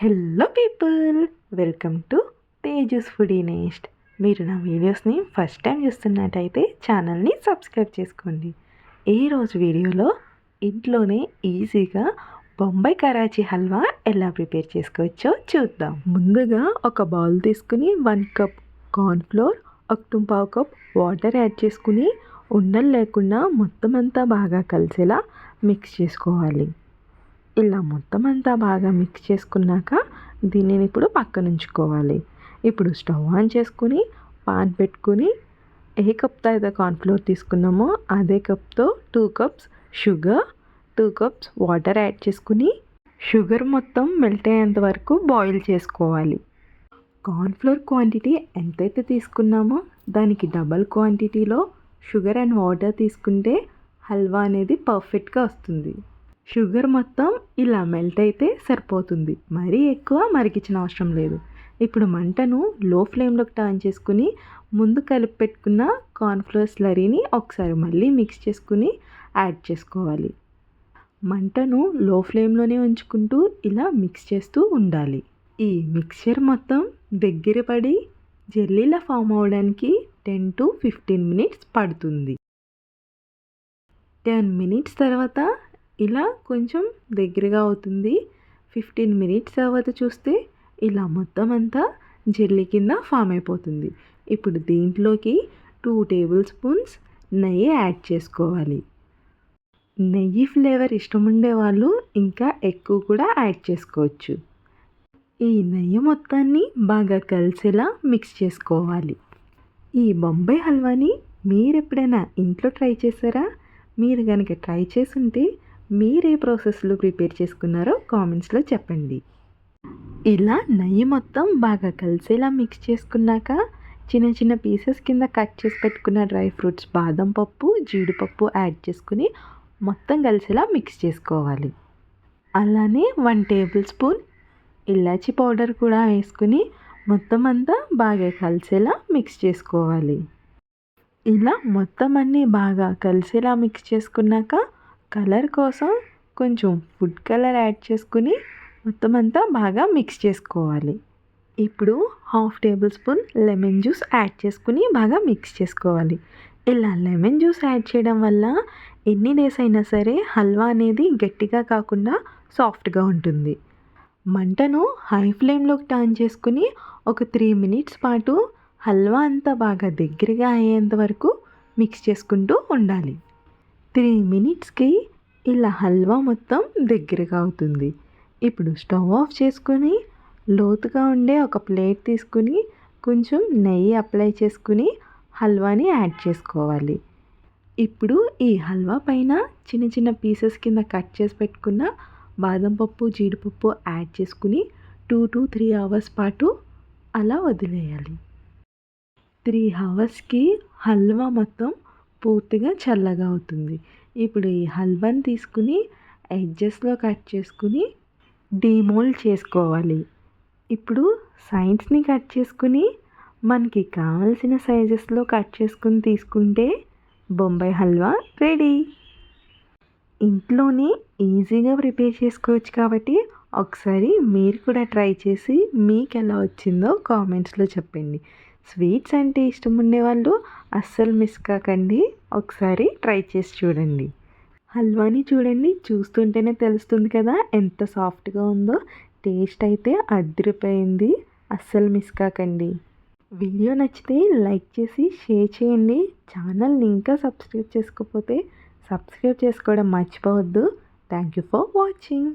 Hello people! Welcome to Tejas foodie next మీరు నా వీడియోస్ని ఫస్ట్ టైం చూస్తున్నట్టయితే ఛానల్ని సబ్స్క్రైబ్ చేసుకోండి. ఈరోజు వీడియోలో ఇంట్లోనే ఈజీగా బొంబాయి కరాచీ హల్వా ఎలా ప్రిపేర్ చేసుకోవచ్చో చూద్దాం. ముందుగా ఒక బౌల్ తీసుకుని వన్ కప్ కార్న్ఫ్లోర్ ఒక టుంపావు కప్ వాటర్ యాడ్ చేసుకుని ఉండలు లేకుండా మొత్తం అంతా బాగా కలిసేలా మిక్స్ చేసుకోవాలి. ఇలా మొత్తం అంతా బాగా మిక్స్ చేసుకున్నాక దీనిని ఇప్పుడు పక్కన ఉంచుకోవాలి. ఇప్పుడు స్టవ్ ఆన్ చేసుకుని పాన్ పెట్టుకుని ఏ కప్తో అయితే కార్న్ఫ్లోర్ తీసుకున్నామో అదే కప్తో two cups sugar two cups water add చేసుకుని షుగర్ మొత్తం మెల్ట్ అయ్యేంత వరకు బాయిల్ చేసుకోవాలి. కార్న్ఫ్లోర్ క్వాంటిటీ ఎంతైతే తీసుకున్నామో దానికి డబల్ క్వాంటిటీలో షుగర్ అండ్ వాటర్ తీసుకుంటే హల్వా అనేది పర్ఫెక్ట్గా వస్తుంది. షుగర్ మొత్తం ఇలా మెల్ట్ అయితే సరిపోతుంది. మరీ ఎక్కువ మరిగించిన అవసరం లేదు. ఇప్పుడు మంటను లో ఫ్లేమ్లోకి టర్న్ చేసుకుని ముందు కలిపి పెట్టుకున్న కార్న్ఫ్లోర్ స్లరీని ఒకసారి మళ్ళీ మిక్స్ చేసుకుని యాడ్ చేసుకోవాలి. మంటను లో ఫ్లేమ్లోనే ఉంచుకుంటూ ఇలా మిక్స్ చేస్తూ ఉండాలి. ఈ మిక్చర్ మొత్తం దగ్గర పడి జెల్లీలా ఫామ్ అవడానికి టెన్ టు ఫిఫ్టీన్ మినిట్స్ పడుతుంది. టెన్ మినిట్స్ తర్వాత ఇలా కొంచెం దగ్గరగా అవుతుంది. ఫిఫ్టీన్ మినిట్స్ తర్వాత చూస్తే ఇలా మొత్తం అంతా జెల్లీ కింద ఫామ్ అయిపోతుంది. ఇప్పుడు దీంట్లోకి టూ టేబుల్ స్పూన్స్ నెయ్యి యాడ్ చేసుకోవాలి. నెయ్యి ఫ్లేవర్ ఇష్టం ఉండే వాళ్ళు ఇంకా ఎక్కువ కూడా యాడ్ చేసుకోవచ్చు. ఈ నెయ్యి మొత్తాన్ని బాగా కలిసేలా మిక్స్ చేసుకోవాలి. ఈ బొంబాయి హల్వాని మీరు ఎప్పుడైనా ఇంట్లో ట్రై చేశారా? మీరు కనుక ట్రై చేసుంటే మీరు ఏ ప్రాసెస్లో ప్రిపేర్ చేసుకున్నారో కామెంట్స్లో చెప్పండి. ఇలా నెయ్యి మొత్తం బాగా కలిసేలా మిక్స్ చేసుకున్నాక చిన్న చిన్న పీసెస్ కింద కట్ చేసి పెట్టుకున్న డ్రై ఫ్రూట్స్ బాదం పప్పు జీడిపప్పు యాడ్ చేసుకుని మొత్తం కలిసేలా మిక్స్ చేసుకోవాలి. అలానే వన్ టేబుల్ స్పూన్ ఇలాచి పౌడర్ కూడా వేసుకుని మొత్తం అంతా బాగా కలిసేలా మిక్స్ చేసుకోవాలి. ఇలా మొత్తం అన్నీ బాగా కలిసేలా మిక్స్ చేసుకున్నాక కలర్ కోసం కొంచెం ఫుడ్ కలర్ యాడ్ చేసుకుని మొత్తం అంతా బాగా మిక్స్ చేసుకోవాలి. ఇప్పుడు half tablespoon lemon juice add చేసుకుని బాగా మిక్స్ చేసుకోవాలి. ఇలా లెమన్ జ్యూస్ యాడ్ చేయడం వల్ల ఎన్ని డేస్ అయినా సరే హల్వా అనేది గట్టిగా కాకుండా సాఫ్ట్గా ఉంటుంది. మంటను హై ఫ్లేమ్లోకి టర్న్ చేసుకుని ఒక త్రీ మినిట్స్ పాటు హల్వా అంతా బాగా దగ్గరగా అయ్యేంత వరకు మిక్స్ చేసుకుంటూ ఉండాలి. త్రీ మినిట్స్కి ఇలా హల్వా మొత్తం దగ్గరగా అవుతుంది. ఇప్పుడు స్టవ్ ఆఫ్ చేసుకొని లోతుగా ఉండే ఒక ప్లేట్ తీసుకుని కొంచెం నెయ్యి అప్లై చేసుకుని హల్వాని యాడ్ చేసుకోవాలి. ఇప్పుడు ఈ హల్వా పైన చిన్న చిన్న పీసెస్ కింద కట్ చేసి పెట్టుకున్న బాదం పప్పు జీడిపప్పు యాడ్ చేసుకుని టూ టు త్రీ అవర్స్ పాటు అలా వదిలేయాలి. త్రీ అవర్స్కి హల్వా మొత్తం పూర్తిగా చల్లగా అవుతుంది. ఇప్పుడు ఈ హల్వాని తీసుకుని ఎడ్జెస్లో కట్ చేసుకుని డీమోల్డ్ చేసుకోవాలి. ఇప్పుడు సైడ్స్ని కట్ చేసుకుని మనకి కావలసిన సైజెస్లో కట్ చేసుకుని తీసుకుంటే బొంబాయి హల్వా రెడీ. ఇంట్లోనే ఈజీగా ప్రిపేర్ చేసుకోవచ్చు కాబట్టి ఒకసారి మీరు కూడా ట్రై చేసి మీకు ఎలా వచ్చిందో కామెంట్స్లో చెప్పండి. స్వీట్స్ అంటే ఇష్టం ఉండేవాళ్ళు అస్సలు మిస్ కాకండి. ఒకసారి ట్రై చేసి చూడండి. హల్వాని చూడండి చూస్తుంటేనే తెలుస్తుంది కదా ఎంత సాఫ్ట్గా ఉందో. టేస్ట్ అయితే అదిరిపోయింది. అస్సలు మిస్ కాకండి. వీడియో నచ్చితే లైక్ చేసి షేర్ చేయండి. ఛానల్ని ఇంకా సబ్స్క్రైబ్ చేసుకోకపోతే సబ్స్క్రైబ్ చేసుకోవడం మర్చిపోవద్దు. Thank you for watching